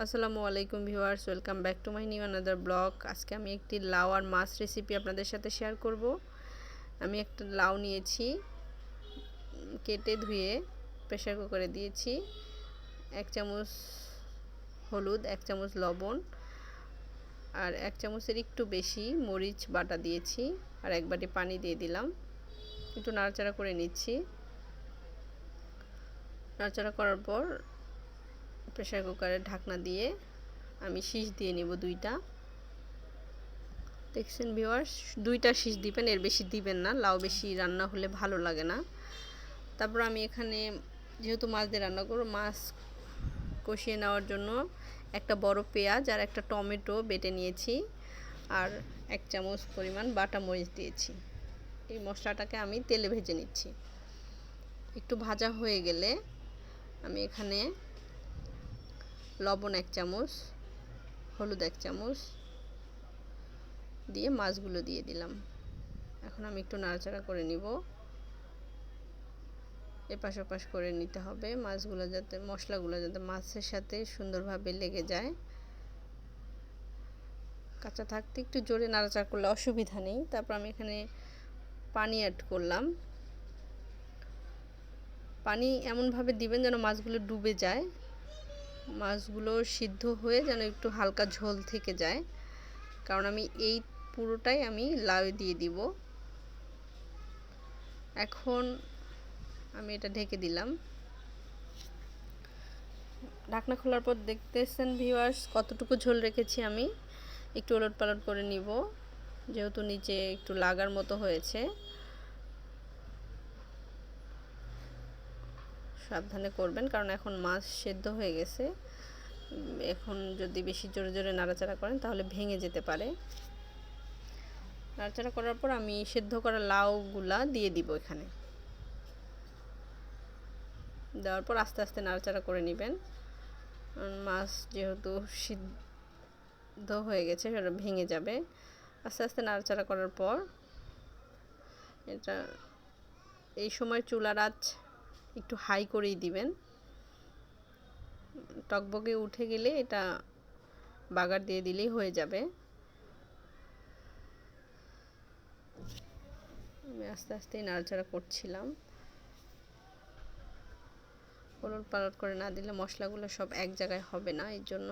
আসসালামু আলাইকুম viewers, welcome back to my new another blog. আজকে আমি একটি লাউ আর মাছ রেসিপি আপনাদের সাথে শেয়ার করব। আমি একটা লাউ নিয়েছি, কেটে ধুয়ে প্রেশার কুকারে দিয়েছি, এক চামচ হলুদ, এক চামচ লবণ, আর এক চামচের একটু বেশি মরিচ বাটা দিয়েছি, আর এক বাটি পানি দিয়ে দিলাম। একটু নাড়াচাড়া করে নিচ্ছি। নাড়াচাড়া করার পর প্রেশার কুকারের ঢাকনা দিয়ে আমি শীষ দিয়ে নেব দুইটা। দেখছেন ভিওয়ার্স দুইটা শীষ দিবেন, এর বেশি দিবেন না, লাউ বেশি রান্না হলে ভালো লাগে না। তারপর আমি এখানে যেহেতু মাছ দিয়ে রান্না করব, মাছ কষিয়ে নেওয়ার জন্য একটা বড় পেঁয়াজ আর একটা টমেটো বেটে নিয়েছি আর এক চামচ পরিমাণ বাটা মরিচ দিয়েছি। এই মশলাটাকে আমি তেলে ভেজে নিচ্ছি। একটু ভাজা হয়ে গেলে আমি এখানে লবণ এক চামচ, হলুদ এক চামচ দিয়ে মাছগুলো দিয়ে দিলাম। এখন আমি একটু নাড়াচাড়া করে নিব। এপাশ ওপাশ করে নিতে হবে মাছগুলো যাতে, মশলাগুলো যাতে মাছের সাথে সুন্দরভাবে লেগে যায়। কাঁচা থাকতে একটু জোরে নাড়াচাড়া করলে অসুবিধা নেই। তারপর আমি এখানে পানি অ্যাড করলাম। পানি এমনভাবে দিবেন যেন মাছগুলো ডুবে যায়। মাছগুলো সিদ্ধ হয়ে যেন একটু হালকা ঝোল থেকে যায়। কারণ আমি এই পুরোটাই আমি লাউ দিয়ে দিব। এখন আমি এটা ঢেকে দিলাম। ঢাকনা খোলার পর দেখতেছেন ভিউয়ার্স কতটুকু ঝোল রেখেছি আমি। একটু ওলট পালট করে নিব। যেহেতু নিচে একটু লাগার মতো হয়েছে। সাবধানে করবেন, কারণ এখন মাছ সেদ্ধ হয়ে গেছে। এখন যদি বেশি জোরে জোরে নাড়াচাড়া করেন, তাহলে ভেঙে যেতে পারে। নাড়াচাড়া করার পর আমি সেদ্ধ করা লাউগুলা দিয়ে দিব এখানে। দেওয়ার পর আস্তে আস্তে নাড়াচাড়া করে নেবেন। মাছ যেহেতু সিদ্ধ হয়ে গেছে, সেটা ভেঙে যাবে। আস্তে আস্তে নাড়াচাড়া করার পর এটা এই সময় চুলার আঁচ একটু হাই করেই দিবেন। টকবগে উঠে গেলে এটা বাগার দিয়ে দিলেই হয়ে যাবে। আমি আস্তে আস্তে নাড়াচাড়া করছিলাম। পলট পালট করে না দিলে মশলাগুলো সব এক জায়গায় হবে না এর জন্য।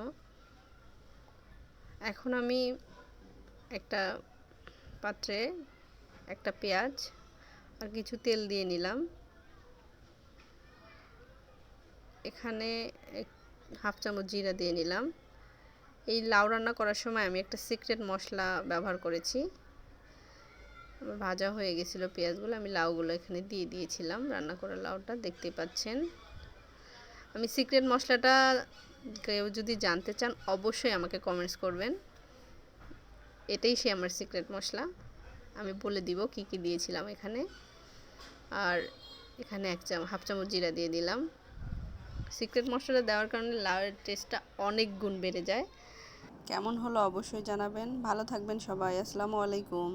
এখন আমি একটা পাত্রে একটা পেঁয়াজ আর কিছু তেল দিয়ে নিলাম। এখানে হাফ চামচ জিরা দিয়ে নিলাম। এই লাউ রান্না করার সময় আমি একটা সিক্রেট মশলা ব্যবহার করেছি। ভাজা হয়ে গেছিল পেঁয়াজগুলো, আমি লাউগুলো এখানে দিয়ে দিয়েছিলাম রান্না করা লাউটা দেখতে পাচ্ছেন। আমি সিক্রেট মশলাটা কেউ যদি জানতে চান, অবশ্যই আমাকে কমেন্টস করবেন। এটাই সে আমার সিক্রেট মশলা। আমি বলে দিব কি কি দিয়েছিলাম এখানে। আর এখানে এক চাম, হাফ চামচ জিরা দিয়ে দিলাম। সিক্রেট মশলা দেওয়ার কারণে লাউয়ের টেস্টটা অনেক গুণ বেড়ে যায়। কেমন হলো অবশ্যই জানাবেন। ভালো থাকবেন সবাই। আসসালামু আলাইকুম।